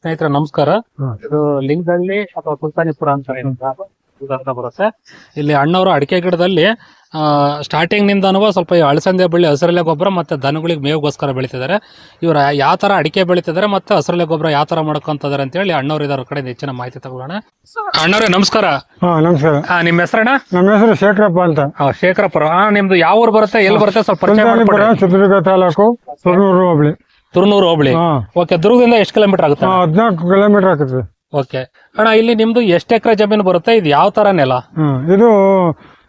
ಸ್ನೇಹಿತರೆ ನಮಸ್ಕಾರ. ಇದು ಲಿಂಗದಳ್ಳಿ ಅಥವಾ ಸುಲ್ತಾನಿಪುರ ಅಂತ ಉದಾಹರಣೆ ಬರುತ್ತೆ. ಇಲ್ಲಿ ಅಣ್ಣವರು ಅಡಿಕೆ ಗಿಡದಲ್ಲಿ ಸ್ಟಾರ್ಟಿಂಗ್ ನಿಂದನೂ ಸ್ವಲ್ಪ ಈ ಅಳಸಂದೆ ಬಳ್ಳಿ ಹಸಿರೆಲೆ ಗೊಬ್ಬರ ಮತ್ತೆ ದನಗಳಿಗೆ ಮೇವಿಗೋಸ್ಕರ ಬೆಳಿತಿದ್ದಾರೆ. ಇವರು ಯಾವ ತರ ಅಡಿಕೆ ಬೆಳಿತಿದ್ದಾರೆ ಮತ್ತೆ ಹಸಿರೆಲೆ ಗೊಬ್ಬರ ಯಾವ ತರ ಮಾಡ್ಕೊಂತಾರೆ ಅಂತ ಹೇಳಿ ಅಣ್ಣವ್ರು ಇದಾರ ಕಡೆ ಹೆಚ್ಚಿನ ಮಾಹಿತಿ ತಗೊಳ್ಳೋಣ. ಅಣ್ಣವ್ರೆ ನಮಸ್ಕಾರ. ನಮಸ್ಕಾರ. ನಿಮ್ಮ ಹೆಸರಣ್ಣ? ನಮ್ಮ ಹೆಸರು ಶೇಖರಪ್ಪ ಅಂತ. ಶೇಖರಪ್ಪ ಹಾ ನಿಮ್ದು ಯಾವ ಊರು ಬರುತ್ತೆ ಎಲ್ಲಿ ಬರುತ್ತೆ? ಸ್ವಲ್ಪ ಚಿತ್ರದುರ್ಗ ತಾಲೂಕು ಹೋಬಳಿ. ತುರ್ನೂರು ಹೋಬಳಿ. ಹಾ. ಓಕೆ ದುರ್ಗದಿಂದ ಎಷ್ಟು ಕಿಲೋಮೀಟರ್ ಆಗುತ್ತೆ? ಹದಿನಾಲ್ಕು ಕಿಲೋಮೀಟರ್ ಆಗುತ್ತೆ. ಓಕೆ ಅಣ್ಣ ಇಲ್ಲಿ ನಿಮ್ದು ಎಷ್ಟು ಎಕರೆ ಜಮೀನು ಬರುತ್ತೆ? ಇದು ಯಾವ ತರ ನೆಲ? ಹ್ಮ್ ಇದು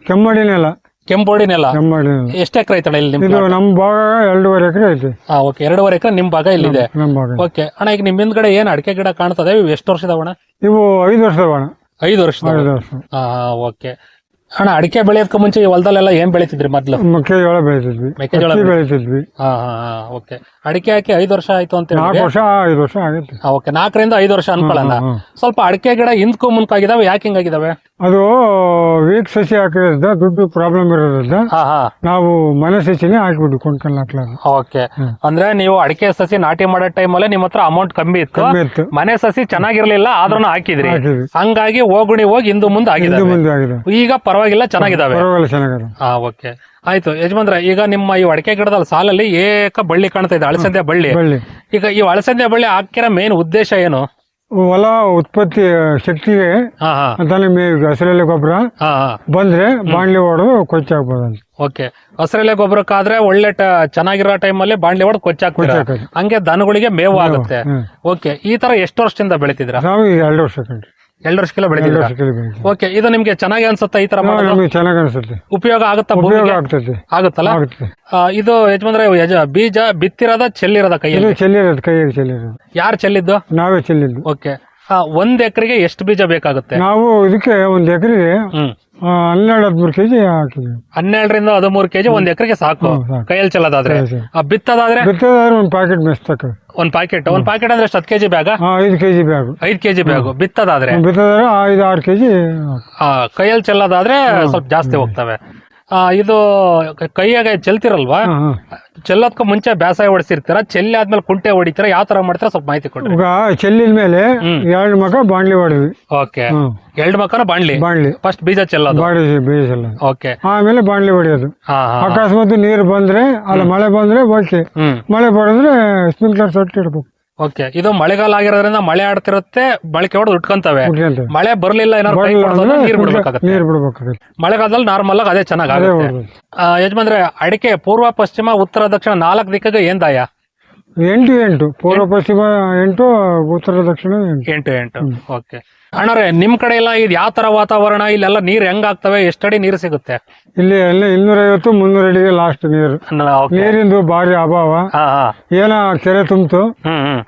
ಕೆಮ್ಮಡಿ ನೆಲ. ಕೆಂಪೋಡಿ ನೆಲ. ಕೆಮ್ಮಡಿ ನೆಲ. ಎಷ್ಟು ಎಕರೆ ಐತಣ್ಣ ಇಲ್ಲಿ ನಿಮ್ ಇದು ನಮ್ಮ ಭಾಗ ಎರಡೂವರೆ ಎಕರೆ ಐತಿ. ಹಾ ಓಕೆ ಎರಡೂವರೆ ಎಕರೆ ನಿಮ್ ಭಾಗ ಇಲ್ಲಿದೆ. ನಮ್ಮ ಭಾಗ ಓಕೆ ಅಣ್ಣ ಈಗ ನಿಮ್ ಹಿಂದ್ಗಡೆ ಏನ್ ಅಡಿಕೆ ಗಿಡ ಕಾಣ್ತದೆ? ಇವು ಎಷ್ಟು ವರ್ಷದವಣ ಇವು ಐದು ವರ್ಷ ಅಣ್ಣ ಐದು ವರ್ಷದ ಐದು ವರ್ಷ. ಹಾ ಓಕೆ ಅಣ್ಣ ಅಡಿಕೆ ಬೆಳೆಯೋದಕ್ಕೆ ಮುಂಚೆ ಈ ಹೊಲದಲ್ಲೆಲ್ಲ ಏನ್ ಬೆಳಿತಿದ್ರಿ ಮೊದ್ಲು? ಮೆಕ್ಕೆಜೋಳ ಬೆಳಿತಿದ್ವಿ. ಮೆಕ್ಕೆಜೋಳ ಹತ್ತಿ ಬೆಳಿತಿದ್ವಿ. ಹಾ ಹಾ ಓಕೆ. ಅಡಿಕೆ ಹಾಕಿ ಐದು ವರ್ಷ ಆಯ್ತು ಅಂತ ನಾಲ್ಕು ಹೇಳಿ ವರ್ಷ ಐದು ವರ್ಷ ಆಗುತ್ತೆ. ಓಕೆ. ನಾಲ್ಕರಿಂದ ಐದು ವರ್ಷ ಅನ್ಕೊಳ್ಳೋಣ. ಸ್ವಲ್ಪ ಅಡಿಕೆ ಗಿಡ ಹಿಂದ್ಕೊ ಮುಂಕಾಗಿದಾವೆ ಯಾಕೆ ಹಿಂಗಾಗಿದಾವೆ? ಅದು ವೀಕ್ ಸಸಿ ಹಾಕಿರೋದ್ರಿಂದ ದುಡ್ಡು ಪ್ರಾಬ್ಲಮ್ ಇರೋದ್ರಿಂದ ಹಾ ಹಾ. ನಾವು ಮನೆ ಸಸಿನೇ ಹಾಕಿಬಿಟ್ಟು ಕೊಂಡ್ಕೊಂಡು ಓಕೆ ಅಂದ್ರೆ ನೀವು ಅಡಿಕೆ ಸಸಿ ನಾಟಿ ಮಾಡೋ ಟೈಮಲ್ಲಿ ನಿಮ್ಮ ಹತ್ರ ಅಮೌಂಟ್ ಕಮ್ಮಿ ಇತ್ತು. ಕಮ್ಮಿ ಇತ್ತು. ಮನೆ ಸಸಿ ಚೆನ್ನಾಗಿರ್ಲಿಲ್ಲ ಆದ್ರೂ ಹಾಕಿದ್ರಿ. ಹಾಕಿದ್ವಿ. ಹಂಗಾಗಿ ಹೋಗುಣಿ ಹೋಗಿ ಹಿಂದು ಮುಂದೆ ಹಿಂದೆ ಆಗಿದಾವೆ ಮುಂದೆ ಆಗಿದೆ. ಈಗ ಪರವಾಗಿಲ್ಲ ಚೆನ್ನಾಗಿದಾವೆ. ಪರವಾಗಿಲ್ಲ ಚೆನ್ನಾಗಿದೆ ಹಾ ಓಕೆ ಆಯ್ತು ಯಜಮಾನ್ರ ಈಗ ನಿಮ್ಮ ಈ ಅಡಿಕೆ ಗಿಡದಲ್ಲಿ ಸಾಲಲ್ಲಿ ಏಕ ಬಳ್ಳಿ ಕಾಣ್ತಾ ಇದೆ ಅಳಸಂದೆ ಬಳ್ಳಿ. ಬಳ್ಳಿ. ಈಗ ಈ ಅಳಸಂದೆ ಬಳ್ಳಿ ಹಾಕಿರೋ ಮೇನ್ ಉದ್ದೇಶ ಏನು? ಹೊಲ ಉತ್ಪತ್ತಿ ಶಕ್ತಿಗೆ ಹಾ ಹಾ. ಅಂತಾನೆ ಮೇವು ಹಸಿರೆಲೆ ಗೊಬ್ಬರ ಹಾ ಹಾ. ಬಂದ್ರೆ ಬಾಣ್ಲಿ ಹೊಡೆದು ಕೊಚ್ಚಾಕ್ಬೋದು ಓಕೆ. ಹಸಿರೆಲೆ ಗೊಬ್ಬರಕ್ಕಾದ್ರೆ ಒಳ್ಳೆ ಟ- ಚೆನ್ನಾಗಿರೋ ಟೈಮಲ್ಲಿ ಬಾಣ್ಲಿ ಹೊಡೆದು ಕೊಚ್ಚಾಕ್ಬಿಡ ಕೊಚ್ಚಾಕೋದು ಹಂಗೆ ದನಗಳಿಗೆ ಮೇವು ಆಗುತ್ತೆ. ಓಕೆ. ಈ ತರ ಎಷ್ಟು ವರ್ಷದಿಂದ ಬೆಳಿತಿದ್ರ ನಾವು ಈಗ ಎರಡು ವರ್ಷ ಕಂಡ್ರಿ ಎರಡು ವರ್ಷ ಕಿಲೋ ಓಕೆ ಇದು ನಿಮ್ಗೆ ಚೆನ್ನಾಗಿ ಅನ್ಸುತ್ತೆ ಈ ತರ ಮಾಡೋದು? ನಮಗೆ ಚೆನ್ನಾಗಿ ಅನ್ಸುತ್ತೆ. ಉಪಯೋಗ ಆಗುತ್ತಾ ಉಪಯೋಗ ಭೂಮಿಗೆ ಆಗ್ತೈತಿ. ಆಗುತ್ತಲ್ಲ? ಆಗುತ್ತೆ. ಆ, ಇದು ಯಜಮಾನ್ರೆ ಯಜ ಬೀಜ ಬಿತ್ತಿರೋದ ಚೆಲ್ಲಿರೋದ ಇದು ಕೈಯಲ್ಲಿ ಚೆಲ್ಲಿರೋದು ಕೈಯಾಗಿ ಚೆಲ್ಲಿರೋದು. ಯಾರು ಚೆಲ್ಲಿದ್ದು? ನಾವೇ ಚೆಲ್ಲಿದ್ದು. ಓಕೆ ಒಂದ್ ಎಕರೆಗೆ ಎಷ್ಟು ಬೀಜ ಬೇಕಾಗುತ್ತೆ? ನಾವು ಇದಕ್ಕೆ ಒಂದ್ ಎಕರೆಗೆ ಹ್ಮ್. ಹನ್ನೆರಡು ಹದಿಮೂರು ಕೆಜಿ ಹಾಕಿದ್ವಿ. ಹನ್ನೆರಡರಿಂದ ಹದಿಮೂರು ಕೆಜಿ ಒಂದ್ ಎಕರೆಗೆ ಸಾಕು. ಹ್ಮ್, ಸಾಕು. ಕೈಯಲ್ಲಿ ಚೆಲ್ಲದಾದ್ರೆ? ಬಿತ್ತದಾದ್ರೆ ಆ, ಬಿತ್ತೋದಾದ್ರೆ? ಬಿತ್ತದಾದ್ರೆ ಒಂದು ಪ್ಯಾಕೆಟ್ ಮೆಸ್ತಕ್ಕ ಒಂದ್ ಪ್ಯಾಕೆಟ್ ಒಂದ್ ಪ್ಯಾಕೆಟ್ ಅಂದ್ರೆ ಎಷ್ಟು? ಹತ್ತು ಕೆಜಿ ಬ್ಯಾಗ? ಹಾ ಐದು ಕೆಜಿ ಬ್ಯಾಗು. ಐದು ಕೆಜಿ ಬ್ಯಾಗು. ಬಿತ್ತದಾದ್ರೆ? ಬಿತ್ತದಾದ್ರೆ ಐದು ಆರು ಕೆಜಿ ಆ, ಕೈಯಲ್ಲಿ ಚೆಲ್ಲೋದಾದ್ರೆ ಸ್ವಲ್ಪ ಜಾಸ್ತಿ ಹೋಗ್ತವೆ. ಆ, ಇದು ಕ- ಕೈಯಾಗೆ ಚೆಲ್ತಿರಲ್ವಾ? ಹಾ ಹಾ. ಚೆಲ್ಲೋದ್ಕ ಮುಂಚೆ ಬೇಸಾಯ ಹೊಡಿಸಿರ್ತೀರ? ಚೆಲ್ಲಿ ಆದ್ಮೇಲೆ ಕುಂಟೆ ಹೊಡಿತೀರ? ಯಾವ ತರ ಮಾಡ್ತೀರ? ಸ್ವಲ್ಪ ಮಾಹಿತಿ ಕೊಡಿ ಈಗ ಚೆಲ್ಲಿದ ಮೇಲೆ ಹ್ಮ್. ಎರಡು ಮಕ ಬಾಣ್ಲಿ ಹೊಡೆದ್ವಿ. ಓಕೆ. ಹ್ಮ್. ಎರಡು ಮಕ್ಕನ ಬಾಣ್ಲಿ? ಬಾಂಡ್ಲಿ ಫಸ್ಟ್ ಬೀಜ ಚೆಲ್ಲೋದು. ಬೀಜ ಚೆಲ್ಲ ಓಕೆ. ಆಮೇಲೆ ಬಾಣ್ಲಿ ಹೊಡೆಯೋದು. ಹಾ ಹಾ ಅಕಸ್ಮಾತ್ ನೀರು ಬಂದ್ರೆ ಅಲ್ಲ ಮಳೆ ಬಂದ್ರೆ ಓಕೆ ಹ್ಮ್. ಮಳೆ ಬಡಿದ್ರೆ ಸ್ಪ್ರಿಂಕ್ಲರ್ ಸೊಟ್ಟು ಇಡ್ಬೇಕು ಓಕೆ ಇದು ಮಳೆಗಾಲ ಆಗಿರೋದ್ರಿಂದ ಮಳೆ ಆಡ್ತಿರುತ್ತೆ ಬಳಕೆ ಹೊಡೆದು ಉಟ್ಕೊಂತವೆ. ಉಟ್ಕೊಂತ ಮಳೆ ಬರ್ಲಿಲ್ಲ ಏನಾದ್ರು ಕೈ ನೀರ್ ಬಿಡ್ಬೇಕಾಗತ್ತೆ. ನೀರು ಬಿಡ್ಬೇಕಾಗತ್ತೆ. ಮಳೆಗಾಲದಲ್ಲಿ ನಾರ್ಮಲ್ ಆಗಿ ಅದೇ ಚೆನ್ನಾಗಿ ಆಗುತ್ತೆ. ಹೊಡ್ದು. ಯಜಮಾನ್ರೆ ಅಡಿಕೆ ಪೂರ್ವ ಪಶ್ಚಿಮ ಉತ್ತರ ದಕ್ಷಿಣ ನಾಲ್ಕು ದಿಕ್ಕಿಗೆ ಏನ್ ದಾಯ? ಎಂಟು ಎಂಟು. ಪೂರ್ವ ಪಶ್ಚಿಮ ಎಂಟು ಉತ್ತರ ದಕ್ಷಿಣ ಎಂಟು. ಎಂಟು ಎಂಟು. ಓಕೆ. ಅಣ್ಣರೇ ನಿಮ್ ಕಡೆ ಎಲ್ಲ ಇದು ಯಾವ ತರ ವಾತಾವರಣ? ಇಲ್ಲೆಲ್ಲ ನೀರ್ ಹೆಂಗ್ ಆಗ್ತವೆ? ಎಷ್ಟಡಿ ನೀರು ಸಿಗುತ್ತೆ? ಇಲ್ಲಿ ಎಲ್ಲ ಇನ್ನೂರೈವತ್ತು ಮುನ್ನೂರ ಅಡಿಗೆ ಲಾಸ್ಟ್ ನೀರು. ನೀರಿಂದು ಭಾರಿ ಅಭಾವ. ಏನ ಕೆರೆ ತುಂಬಿತು.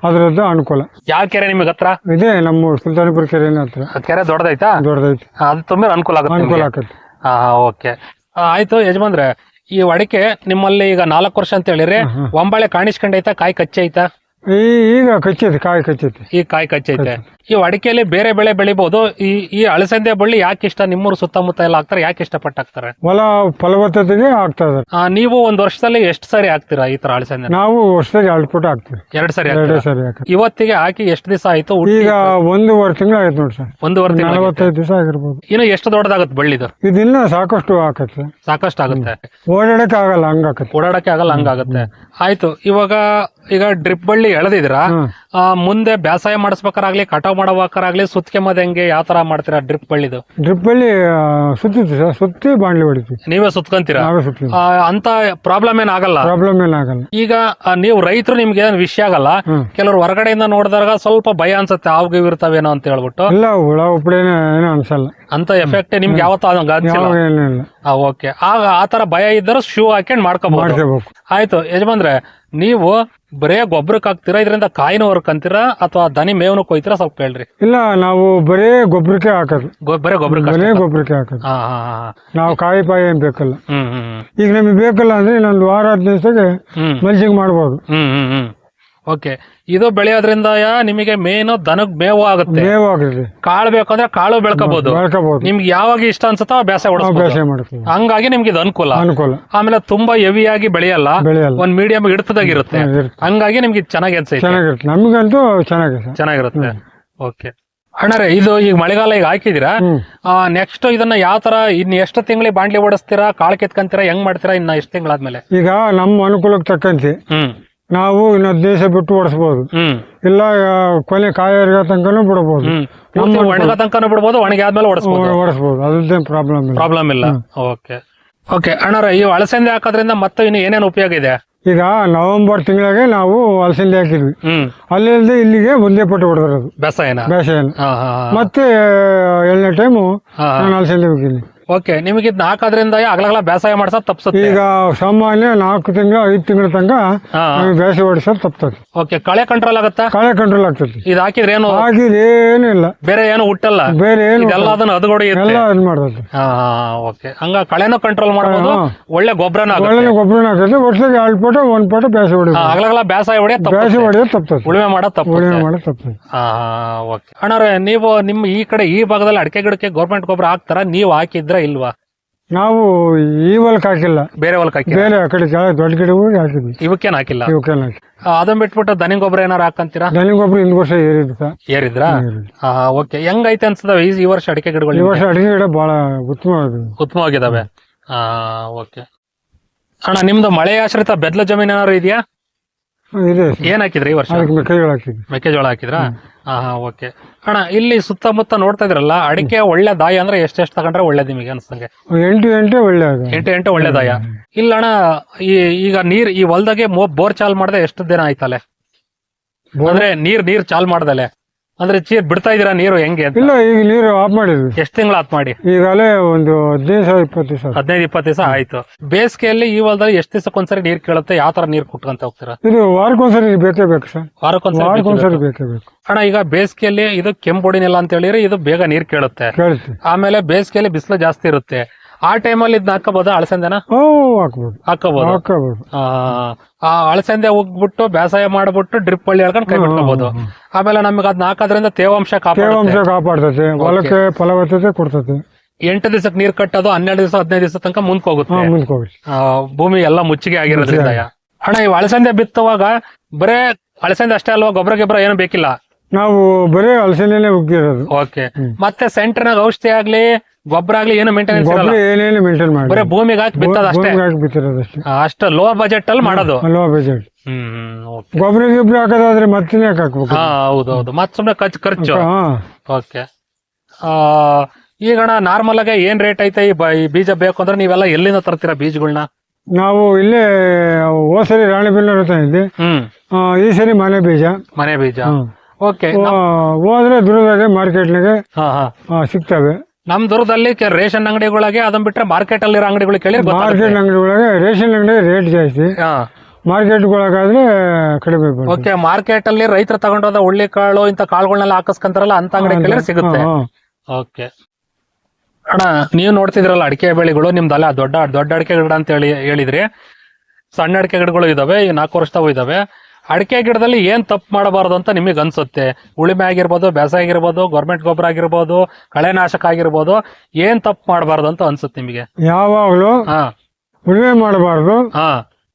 ಅದ್ರದ್ದು ಅನುಕೂಲ. ಯಾವ ಕೆರೆ ನಿಮಗೆ ಹತ್ರ? ಇದೆ ನಮ್ಮ ಸುಲ್ತಾನಪುರ ಕೆರೆ ಹತ್ರ. ಕೆರೆ ದೊಡ್ಡದೈತಾ? ದೊಡ್ಡದೈತಿ. ಅದು ತುಂಬ ಅನುಕೂಲ ಆಗುತ್ತೆ ಅನುಕೂಲ ಆಗುತ್ತೆ. ಹಾ ಓಕೆ. ಆಯ್ತು ಯಜಮಾನ್ರೆ ಈ ಅಡಿಕೆ ನಿಮ್ಮಲ್ಲಿ ಈಗ ನಾಲ್ಕು ವರ್ಷ ಅಂತ ಹೇಳಿರಿ. ಒಂಬಾಳೆ ಕಾಣಿಸ್ಕೊಂಡೈತಾ ಕಾಯಿ ಕಚ್ಚೈತಾ ಈ ಈಗ ಕಚ್ಚೈತಿ ಕಾಯಿ ಕಚ್ಚೈತಿ. ಈ ಕಾಯಿ ಕಚ್ಚೈತೆ. ಈ ಅಡಿಕೆಯಲ್ಲಿ ಬೇರೆ ಬೆಳೆ ಬೆಳಿಬಹುದು ಈ ಈ ಅಳಸಂದೆ ಬಳ್ಳಿ ಯಾಕೆ ಇಷ್ಟ? ನಿಮ್ಮೂರು ಸುತ್ತಮುತ್ತ ಎಲ್ಲ ಹಾಕ್ತಾರೆ ಯಾಕೆ ಇಷ್ಟಪಟ್ಟು ಹಾಕ್ತಾರೆ? ಹೊಲ ಫಲವತ್ತತೆಗೆ ಆಗ್ತಾ ಇದಾರೆ ಆ, ನೀವು ಒಂದ್ ವರ್ಷದಲ್ಲಿ ಎಷ್ಟು ಸಾರಿ ಹಾಕ್ತೀರಾ ಈ ತರ ಅಳಸಂದೆ ನಾವು ವರ್ಷದಾಗ ಎರಡು ಪುಟ ಹಾಕ್ತೀವಿ. ಎರಡ್ ಸಾರಿ ಎರಡು ಹಾಕ್ತೀರಾ? ಸರಿ ಹಾಕಿ. ಇವತ್ತಿಗೆ ಹಾಕಿ ಎಷ್ಟು ದಿವಸ ಆಯ್ತು? ಹುಟ್ಟಿ ಈಗ ಒಂದೂವರೆ ತಿಂಗಳು ಆಯ್ತು ನೋಡಿ ಸರ್. ಒಂದು ತಿಂಗಳು ನಲವತ್ತೈದು ದಿವಸ ಆಗಿರ್ಬೋದು. ಇನ್ನು ಎಷ್ಟು ದೊಡ್ಡದಾಗುತ್ತೆ ಬಳ್ಳಿದು? ಇದಿನ್ನ ಸಾಕಷ್ಟು ಹಾಕತ್ತೆ. ಸಾಕಷ್ಟು ಆಗುತ್ತೆ. ಓಡಾಡಕ್ಕೆ ಆಗಲ್ಲ ಹಂಗಾಗತ್ತೆ ಓಡಾಡಕ್ಕೆ ಆಗಲ್ಲ ಹಂಗಾಗತ್ತೆ. ಆಯ್ತು ಇವಾಗ ಈಗ ಡ್ರಿಪ್ ಬಳ್ಳಿ ಎಳೆದಿದ್ದೀರಾ ಆ, ಮುಂದೆ ಬೇಸಾಯ ಮಾಡಿಸ್ಬೇಕಾರಾಗ್ಲಿ ಕಟಾವ್ ಮಾಡಬೇಕಾರಾಗ್ಲಿ ಸುತ್ಕೆಮದ್ ಹೆಂಗೆ ಯಾವ ತರ ಮಾಡ್ತೀರಾ ಡ್ರಿಪ್ ಬಳ್ಳಿದು? ಡ್ರಿಪ್ ಬಳ್ಳಿ ಸುತ್ತಿ ಸರ್. ಸುತ್ತಿ ಬಾಂಡ್ಲಿ ಹೊಡಿತೀವಿ. ನೀವೇ ಸುತ್ಕೊಂತೀರಾ? ನಾವೇ ಆ, ಅಂತ ಪ್ರಾಬ್ಲಮ್ ಏನಾಗಲ್ಲ ಪ್ರಾಬ್ಲಮ್ ಏನಾಗಲ್ಲ ಈಗ ಆ, ನೀವು ರೈತರು ನಿಮ್ಗೆ ಏನ್ ವಿಷಯ ಆಗಲ್ಲ? ಕೆಲವರು ಹೊರಗಡೆಯಿಂದ ನೋಡಿದಾಗ ಸ್ವಲ್ಪ ಭಯ ಅನ್ಸುತ್ತೆ ಆವ್ಗೆ ಇರ್ತಾವೇನೋ ಅಂತ ಹೇಳ್ಬಿಟ್ಟು. ಇಲ್ಲ ಹುಳ ಉಪ್ಪಡೇನೆ ಏನೂ ಅನ್ಸಲ್ಲ. ಅಂತ ಎಫೆಕ್ಟ್ ನಿಮ್ಗೆ ಯಾವತ್ತೂ ಹಂಗ ಅನ್ಸಿಲ್ಲ? ಯಾವ ಏನಿಲ್ಲ ಓಕೆ ಆಗ ಆ ತರ ಭಯ ಇದ್ದರೂ ಶೂ ಹಾಕೊಂಡ್ ಮಾಡ್ಕೋಬಹುದು. ಮಾಡ್ಕೋಬೇಕು. ಆಯ್ತು ಯಜಮಾನ್ರೆ ನೀವು ಬರೇ ಗೊಬ್ಬರಕ್ಕೆ ಹಾಕ್ತೀರಾ? ಇದರಿಂದ ಕಾಯಿನೂ ಹೊರ್ಕಂತೀರಾ ಅಥವಾ ದನಿ ಮೇವನ ಕೊಯ್ತೀರಾ? ಸ್ವಲ್ಪ ಹೇಳ್ರಿ ಇಲ್ಲ ನಾವು ಬರೇ ಗೊಬ್ಬರಕ್ಕೆ ಹಾಕೋದು. ಗೊ- ಬರೇ ಗೊಬ್ಬರಕ್ಕೆ ಬರೇ ಗೊಬ್ಬರಕ್ಕೆ ಹಾಕೋದು. ಹಾ ಹಾ ಹಾ ನಾವು ಕಾಯಿ ಪಾಯಿ ಏನ್ ಬೇಕಲ್ಲ. ಹ್ಮ್ ಹ್ಮ್ ಈಗ ನಮಗೆ ಬೇಕಲ್ಲ ಅಂದ್ರೆ ಇನ್ನೊಂದು ವಾರ ಹದಿನೈದು ದಿವಸಕ್ಕೆ ಹ್ಮ್. ಮಲ್ಚಿಂಗ್ ಮಾಡ್ಬೋದು. ಹ್ಮ್ ಹ್ಮ್ ಹ್ಮ್. ಓಕೆ. ಇದು ಬೆಳೆಯೋದ್ರಿಂದ ನಿಮಗೆ ಮೇನ್ ದನಕ್ ಮೇವು ಆಗುತ್ತೆ? ಮೇವು ಆಗುತ್ತೆ. ಕಾಳು ಬೇಕಂದ್ರೆ ಕಾಳು ಬೆಳ್ಕೋಬಹುದು ಬೆಳ್ಕೋಬಹುದು ನಿಮ್ಗೆ ಯಾವಾಗ ಇಷ್ಟ ಅನ್ಸುತ್ತೋ ಆ ಬೇಸಾಯ ಮಾಡ್ತೀವಿ ಹಂಗಾಗಿ ನಿಮ್ಗೆ ಇದು ಅನುಕೂಲ. ಅನುಕೂಲ. ಆಮೇಲೆ ತುಂಬಾ ಹೆವಿಯಾಗಿ ಬೆಳೆಯಲ್ಲ ಬೆಳೆಯಲ್ಲ. ಒಂದ್ ಮೀಡಿಯಂ ಹಿಡ್ತದಾಗಿರುತ್ತೆ. ಇರುತ್ತೆ. ಹಂಗಾಗಿ ನಿಮ್ಗೆ ಇದು ಚೆನ್ನಾಗಿ ಅನ್ಸೈತೆ. ಚೆನ್ನಾಗಿರುತ್ತೆ. ನಮಗಂತೂ ಚೆನ್ನಾಗಿದೆ ಚೆನ್ನಾಗಿರುತ್ತೆ. ಓಕೆ. ಅಣ್ಣರೇ ಇದು ಈಗ ಮಳೆಗಾಲ ಈಗ ಹಾಕಿದಿರಾ? ಹ್ಮ್. ನೆಕ್ಸ್ಟ್ ಇದನ್ನ ಯಾವ ತರ ಇನ್ ಎಷ್ಟು ತಿಂಗಳಿಗೆ ಬಾಂಡ್ಲಿ ಓಡಿಸ್ತೀರಾ? ಕಾಳು ಕಿತ್ಕೊಂತೀರಾ? ಹೆಂಗ್ ಮಾಡ್ತೀರಾ ಇನ್ನ ಎಷ್ಟು ತಿಂಗಳಾದ್ಮೇಲೆ? ಈಗ ನಮ್ಮ ಅನುಕೂಲಕ್ಕೆ ತಕ್ಕಂತೆ. ಹ್ಮ್. ನಾವು ಇನ್ನೊಂದು ದೇಶ ಬಿಟ್ಟು ಓಡಿಸಬಹುದು ಹ್ಮ್. ಇಲ್ಲ ಆ, ಕೊನೆ ಕಾಯಿರ್ಗ ತನಕನೂ ಬಿಡಬಹುದು ಪೂರ್ತಿ ಒಣಗ ತನಕನೂ ಬಿಡ್ಬೋದು ಒಣಗಿ ಆದ್ಮೇಲೆ ಓಡಿಸ್ಬೋದು ಓಡಿಸ್ಬೋದು. ಅದೇನ್ ಪ್ರಾಬ್ಲಮ್ ಇಲ್ಲ. ಪ್ರಾಬ್ಲಮ್ ಇಲ್ಲ. ಓಕೆ ಓಕೆ ಅಣ್ಣಾರ ಈ ಅಳಸಂದೆ ಹಾಕೋದ್ರಿಂದ ಮತ್ತೆ ಇನ್ನು ಏನೇನು ಉಪಯೋಗ ಇದೆ? ಈಗ ನವೆಂಬರ್ ತಿಂಗಳಿಗೆ ನಾವು ಅಲಸಂದೆ ಹಾಕಿದ್ವಿ. ಹ್ಮ್. ಅಲ್ಲಿಂದ ಇಲ್ಲಿಗೆ ಮುಂದೆ ಪಟ್ಟು ಹೊಡೆದಿರೋದು. ಬೇಸಾಯನ? ಬೇಸಾಯನ. ಹಾ ಹಾ ಮತ್ತೆ ಎಳ್ನೇ ಟೈಮು ಹಾ ನಾನು ಅಲಸಂದೆ ಹೋಗಿನಿ ಓಕೆ ನಿಮಗೆ ಇದ್ ಹಾಕೋದ್ರಿಂದ ಅಗಲಗಲ ಬೇಸಾಯ ಮಾಡ್ಸೋದ್ ತಪ್ಸುತ್ತೆ? ಈಗ ಸಾಮಾನ್ಯ ನಾಲ್ಕು ತಿಂಗಳು ಐದು ತಿಂಗಳ ತನಕ ಹಾ. ನಮಗೆ ಹೊಡಿಸೋದು ತಪ್ತದೆ. ಓಕೆ ಕಳೆ ಕಂಟ್ರೋಲ್ ಆಗುತ್ತಾ? ಕಳೆ ಕಂಟ್ರೋಲ್ ಆಗ್ತದೆ. ಇದು ಹಾಕಿದ್ರೆ ಏನು? ಹಾಕಿದ್ರೆ ಏನು ಇಲ್ಲ. ಬೇರೆ ಏನು ಹುಟ್ಟಲ್ಲ. ಬೇರೆ ಏನು ಇದೆಲ್ಲ ಅದನ್ನ ಹದಗೊಡೆಯುತ್ತೆ ಎಲ್ಲ ಇದು ಮಾಡ್ತದೆ. ಹಾ ಓಕೆ ಹಂಗ ಕಳೆನೂ ಕಂಟ್ರೋಲ್ ಮಾಡ್ಬೋದು ಹಾ. ಒಳ್ಳೆ ಗೊಬ್ಬರನ ಒಳ್ಳೆ ಗೊಬ್ಬರನ ಹಾಕಿದ್ರೆ ವರ್ಷಕ್ಕೆ ಎರಡು ಪೋಟ ಒಂದ್ ಪೋಟ ಬೇಸಾಯ ಹೊಡಿ ಅಗಲಗಲ ಬೇಸಾಯ ಹೊಡೆ ಬೇಸಾಯ ಹೊಡೆದು ತಪ್ತದೆ. ಉಳುಮೆ ಮಾಡೋದ್ ತಪ್ಪು ಉಳಿಮೆ ಮಾಡೋದು ತಪ್ತದೆ. ಹಾ ಓಕೆ ಅಣ್ಣವ್ರೆ ನೀವು ನಿಮ್ಮ ಈ ಕಡೆ ಈ ಭಾಗದಲ್ಲಿ ಅಡಿಕೆ ಗಿಡಕ್ಕೆ ಗೌರ್ಮೆಂಟ್ ಗೊಬ್ಬರ ಹಾಕ್ತಾರ? ನೀವು ಹಾಕಿದ್ರ ಇಲ್ವಾ? ನಾವು ಈ ಹೊಲಕ್ಕೆ ಹಾಕಿಲ್ಲ. ಬೇರೆ ಹೊಲಕ್ಕೆ ಹಾಕಿ ಬೇರೆ ಆ ಕಡೆ ಕೆಳಗೆ ದೊಡ್ಡ ಗಿಡ ಹಾಕಿದ್ವಿ. ಇವಕ್ಕೇನ್ ಹಾಕಿಲ್ಲ? ಇವಕ್ಕೆ ಹಾಕಿ ಆ, ಬಿಟ್ಬಿಟ್ಟು ದನಿ ಗೊಬ್ಬರ ಏನಾರು ಹಾಕಂತೀರಾ? ದನಿ ಗೊಬ್ಬರ ಹಿಂದ್ ವರ್ಷ ಏರಿದ್ದು ಸರ್. ಏರಿದ್ರಾ? ಓಕೆ. ಹೆಂಗೈತೆ ಅನ್ಸದ ಈ ಈ ವರ್ಷ ಅಡಿಕೆ ಈ ಗಿಡಗಳು ವರ್ಷ ಅಡಿಕೆ ಗಿಡ ಬಹಳ ಉತ್ತಮವಾಗಿದೆ. ಉತ್ತಮವಾಗಿದಾವೆ? ಆ ಓಕೆ. ಅಣ್ಣ ನಿಮ್ದು ಮಳೆ ಆಶ್ರಿತ ಬೆದ್ಲ ಜಮೀನ್ ಏನಾದ್ರು ಇದೆಯಾ? ಇದೆ ಏನ್ ಹಾಕಿದ್ರಿ ಈ ವರ್ಷ? ಅದಕ್ಕೆ ಮೆಕ್ಕೆಜೋಳ ಹಾಕಿದ್ವಿ. ಮೆಕ್ಕೆಜೋಳ ಹಾಕಿದ್ರಾ? ಹಾ ಓಕೆ. ಅಣ್ಣ ಇಲ್ಲಿ ಸುತ್ತಮುತ್ತ ನೋಡ್ತಾ ಇದ್ರಲ್ಲ ಅಡಿಕೆ ಒಳ್ಳೆ ದಾಯ ಅಂದ್ರೆ ಎಷ್ಟೆಷ್ಟು ತಗೊಂಡ್ರೆ ಒಳ್ಳೇದು ನಿಮಗೆ ಅನ್ಸಂಗೆ ಎಂಟು ಎಂಟು ಒಳ್ಳೆ ಎಂಟು ಎಂಟು ಒಳ್ಳೆ ದಾಯ. ಇಲ್ಲ ಅಣ್ಣ ಈ ಈಗ ನೀರ್ ಈ ಹೊಲ್ದಾಗೆ ಬೋರ್ ಚಾಲ್ ಮಾಡದೆ ಎಷ್ಟು ದಿನ ಆಯ್ತಲೆ ಅಂದ್ರೆ ನೀರ್ ನೀರ್ ಚಾಲ್ ಮಾಡ್ದಲೆ? ಅಂದ್ರೆ ಚೀರ್ ಬಿಡ್ತಾ ಇದೀರಾ ನೀರು ಹೆಂಗೆ ಅಂತ? ಇಲ್ಲ ಈಗ ನೀರು ಆಫ್ ಮಾಡಿದ್ವಿ. ಎಷ್ಟು ತಿಂಗಳು ಆತ್ ಮಾಡಿ? ಈಗಲೇ ಒಂದು ಹದಿನೈದು ಸಾವಿರ ಇಪ್ಪತ್ತು ದಿವಸ ಹದಿನೈದು ಇಪ್ಪತ್ತು ದಿವಸ ಆಯ್ತು. ಬೇಸಿಗೆಯಲ್ಲಿ ಈ ಹೊಲದಲ್ಲಿ ಎಷ್ಟು ದಿವಸಕ್ಕೊಂದ್ಸರಿ ನೀರ್ ಕೇಳುತ್ತೆ? ಯಾವ ತರ ನೀರ್ ಕುಟ್ಕೊಂತ ಹೋಗ್ತೀರಾ? ಇದು ವಾರಕ್ಕೊಂದ್ಸರಿ ಬೇಕೇ ಬೇಕು ಸರ್. ವಾರಕ್ಕೊಂದ್ಸರಿ ಬೇಕೇ ವಾರಕ್ಕೊಂದ್ಸರಿ ಬೇಕು. ಬೇಕೇ. ಅಣ್ಣ ಈಗ ಬೇಸಿಗೆಯಲ್ಲಿ ಇದು ಕೆಂಪೊಡಿನಿಲ್ಲ ಅಂತ ಹೇಳಿದ್ರೆ ಇದು ಬೇಗ ನೀರ್ ಕೇಳುತ್ತೆ. ಕೇಳುತ್ತೆ. ಆಮೇಲೆ ಬೇಸಿಗೆಯಲ್ಲಿ ಬಿಸಿಲು ಜಾಸ್ತಿ ಇರುತ್ತೆ. ಆ ಟೈಮಲ್ಲಿ ಇದನ್ನ ಹಾಕೋಬೋದಾ ಅಳಸಂದೆನ? ಓ ಹಾಕ್ಬೋದು. ಹಾಕೋಬಹುದು ಹಾಕಬಹುದು ಆ ಅಳಸಂದೆ ಹೋಗ್ಬಿಟ್ಟು ಬೇಸಾಯ ಮಾಡ್ಬಿಟ್ಟು ಡ್ರಿಪ್ ಹಳ್ಳಿ ಹೇಳ್ಕೊಂಡು ಕೈ ಬಿಟ್ಕೋಬಹುದು ಆಮೇಲೆ ನಮಗೆ ಅದನ್ನ ಹಾಕೋದ್ರಿಂದ ತೇವಾಂಶ ತೇವಾಂಶ ಕಾಪಾಡುತ್ತೆ. ಕಾಪಾಡ್ತತೆ ಹೊಲಕ್ಕೆ ಫಲವತ್ತತೆ ಕೊಡ್ತೈತೆ. ಎಂಟು ದಿವಸಕ್ಕೆ ನೀರ್ ಕಟ್ಟೋದು ಹನ್ನೆರಡು ದಿವಸ ಹದಿನೈದು ದಿವಸ ತನಕ ಮುಂದ್ ಹೋಗುತ್ತೆ ಭೂಮಿ ಎಲ್ಲ ಮುಚ್ಚಿಗೆ ಆಗಿರೋದ್ರಿಂದ. ಅಣ್ಣ ಈ ಅಳಸಂದೆ ಬಿತ್ತುವಾಗ ಬರೇ ಅಳಸಂದೆ ಅಷ್ಟೇ ಅಲ್ವಾ? ಗೊಬ್ಬರ ಗೊಬ್ಬರ ಏನು ಬೇಕಿಲ್ಲ? ನಾವು ಬರೀ ಹಲಸಿನೇ ಉಗ್ಗಿರೋದು ಓಕೆ ಮತ್ತೆ ಸೆಂಟರ್ನಾಗ ಔಷಧಿ ಆಗ್ಲಿ ಗೊಬ್ಬರ ಆಗ್ಲಿ ಏನು ಮೇಂಟೆನೆನ್ಸ್ ಇರಲ್ಲ? ಏನೇನು ಮೇಂಟೈನ್ ಮಾಡಿ ಬರೀ ಭೂಮಿಗೆ ಹಾಕಿ ಬಿತ್ತದ ಅಷ್ಟೇ. ಹಾಕಿ ಅಷ್ಟು. ಲೋ ಬಜೆಟ್ ಅಲ್ಲಿ ಮಾಡೋದು. ಲೋ ಬಜೆಟ್ ಗೊಬ್ಬರ ಗಿಬ್ಬರ ಹಾಕೋದಾದ್ರೆ ಮತ್ತೆ ಹಾಕ್ಬೇಕು? ಹಾ ಹೌದೌದು ಮತ್ ಸುಮ್ನೆ ಖರ್ಚು ಖರ್ಚು. ಓಕೆ ಈಗ ನಾರ್ಮಲ್ ಆಗಿ ಏನ್ ರೇಟ್ ಐತೆ ಈ ಬೀಜ ಬೇಕು ಅಂದ್ರೆ ನೀವೆಲ್ಲ ಎಲ್ಲಿಂದ ತರ್ತೀರಾ ಬೀಜಗಳನ್ನ ನಾವು ಇಲ್ಲೇ ಹೋದ್ ಸರಿ ರಾಣಿಬೆನ್ನೂರು ತಂದಿದ್ದೆ ಈ ಸರಿ ಮನೆ ಬೀಜ. ಮನೆ ಬೀಜ. ಓಕೆ ಹೋದ್ರೆ ದೂರದಾಗೆ ಮಾರ್ಕೆಟ್ನಾಗೆ ಹಾ ಹಾ. ಸಿಗ್ತವೆ. ನಮ್ ದೂರದಲ್ಲಿ ರೇಷನ್ ಅಂಗಡಿಗಳಿಗೆ ಅದನ್ನ ಬಿಟ್ರೆ ಮಾರ್ಕೆಟ್ ಅಲ್ಲಿರೋ ಅಂಗಡಿಗಳಿಗೆ ಕೇಳಿ ಮಾರ್ಕೆಟ್ ಅಂಗಡಿ ಒಳಗೆ ರೇಷನ್ ಅಂಗಡಿ ರೇಟ್ ಜಾಸ್ತಿ. ಮಾರ್ಕೆಟ್ ಒಳಗಾದ್ರೆ ಕಡಿಮೆ ಓಕೆ ಮಾರ್ಕೆಟ್ ಅಲ್ಲಿ ರೈತರು ತಗೊಂಡೋದ ಉಳ್ಳಿ ಕಾಳು ಇಂತ ಕಾಳುಗಳನ್ನೆಲ್ಲ ಹಾಕಿಸ್ಕೊಂತಾರಲ್ಲ ಅಂತ ಅಂಗಡಿ ಕೇಳಿದ್ರೆ ಸಿಗುತ್ತೆ. ಓಕೆ. ಅಣ್ಣ ನೀವು ನೋಡ್ತಿದ್ರಲ್ಲ ಅಡಿಕೆ ಬೆಳೆಗಳು ನಿಮ್ದಲ್ಲ ದೊಡ್ಡ ದೊಡ್ಡ ಅಡಿಕೆ ಗಿಡ ಅಂತ ಹೇಳಿ ಹೇಳಿದ್ರಿ. ಸಣ್ಣ ಅಡಿಕೆ ಗಿಡಗಳು ಇದಾವೆ ಈ ನಾಲ್ಕು ವರ್ಷದವು ಇದಾವೆ. ಅಡಿಕೆ ಗಿಡದಲ್ಲಿ ಏನ್ ತಪ್ಪು ಮಾಡಬಾರದು ಅಂತ ನಿಮಗೆ ಅನ್ಸುತ್ತೆ? ಉಳಿಮೆ ಆಗಿರ್ಬೋದು ಬೇಸಾಯ ಆಗಿರ್ಬೋದು ಗೌರ್ಮೆಂಟ್ ಗೊಬ್ಬರ ಆಗಿರ್ಬೋದು ಕಳೆನಾಶಕ ಆಗಿರ್ಬೋದು ಏನ್ ತಪ್ಪು ಮಾಡಬಾರ್ದು ಅಂತ ಅನ್ಸುತ್ತೆ ನಿಮಗೆ? ಯಾವಾಗಲೂ ಹಾ. ಉಳುಮೆ ಮಾಡಬಾರ್ದು. ಹಾ.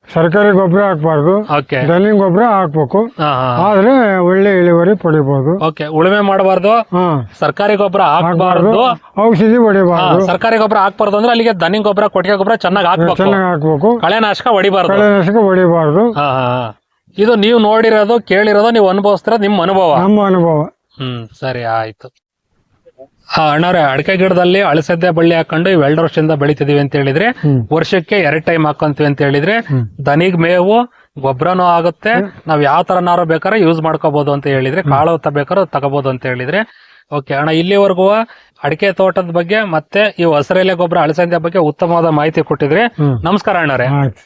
ಸರ್ಕಾರಿ ಗೊಬ್ಬರ ಹಾಕ್ಬಾರ್ದು. ಓಕೆ. ದನಿ ಗೊಬ್ಬರ ಹಾಕ್ಬೇಕು. ಹಾ ಹಾ ಆದ್ರೆ ಒಳ್ಳೆ ಇಳುವರಿ ಪಡಿಬಹುದು ಓಕೆ ಉಳುಮೆ ಮಾಡಬಾರ್ದು? ಹ್ಮ್ ಸರ್ಕಾರಿ ಗೊಬ್ಬರ ಹಾಕಬಾರ್ದು? ಔಷಧಿ ಹೊಡಿಬಾರ್ದು. ಸರ್ಕಾರಿ ಗೊಬ್ಬರ ಹಾಕ್ಬಾರ್ದು ಅಂದ್ರೆ ಅಲ್ಲಿಗೆ ದನಿ ಗೊಬ್ಬರ ಕೊಟ್ಟಿಗೆ ಗೊಬ್ಬರ ಚೆನ್ನಾಗಿ ಹಾಕ್ಬೇಕು. ಚೆನ್ನಾಗಿ ಹಾಕ್ಬೇಕು. ಕಳೆನಾಶಕ ಹೊಡಿಬಾರ್ದು. ಕಳೆನಾಶಕ ಹೊಡಿಬಾರ್ದು. ಹಾ ಹಾ ಹಾ. ಇದು ನೀವು ನೋಡಿರೋದು ಕೇಳಿರೋದು ನೀವು ಅನುಭವಿಸ್ತಿರೋದು ನಿಮ್ಮ ಅನುಭವ. ನಮ್ಮ ಅನುಭವ. ಹ್ಮ್ ಸರಿ ಆಯ್ತು. ಆ ಅಣ್ಣವ್ರೆ ಅಡಕೆ ಗಿಡದಲ್ಲಿ ಅಳಸದ್ದೆ ಬಳ್ಳಿ ಹಾಕೊಂಡು ಇವ್ ಎರಡು ವರ್ಷದಿಂದ ಬೆಳಿತಿದೀವಿ ಅಂತ ಹೇಳಿದ್ರೆ ವರ್ಷಕ್ಕೆ ಎರಡ್ ಟೈಮ್ ಹಾಕೊಂತೀವಿ ಅಂತ ಹೇಳಿದ್ರೆ. ದನಿಗ್ ಮೇವು ಗೊಬ್ಬರನೂ ಆಗುತ್ತೆ. ನಾವ್ ಯಾವ ತರನಾರು ಬೇಕಾದ್ರೆ ಯೂಸ್ ಮಾಡ್ಕೋಬಹುದು ಅಂತ ಹೇಳಿದ್ರೆ ಕಾಳು ಬೇಕಾದ್ರೆ ತಗೋಬಹುದು ಅಂತ ಹೇಳಿದ್ರೆ ಓಕೆ ಅಣ್ಣ ಇಲ್ಲಿವರೆಗೂ ಅಡಿಕೆ ತೋಟದ ಬಗ್ಗೆ ಮತ್ತೆ ಈ ಹಸಿರೆಲೆ ಗೊಬ್ಬರ ಅಳಸಂದೆ ಬಗ್ಗೆ ಉತ್ತಮವಾದ ಮಾಹಿತಿ ಕೊಟ್ಟಿದ್ರೆ ನಮಸ್ಕಾರ ಆಯ್ತು.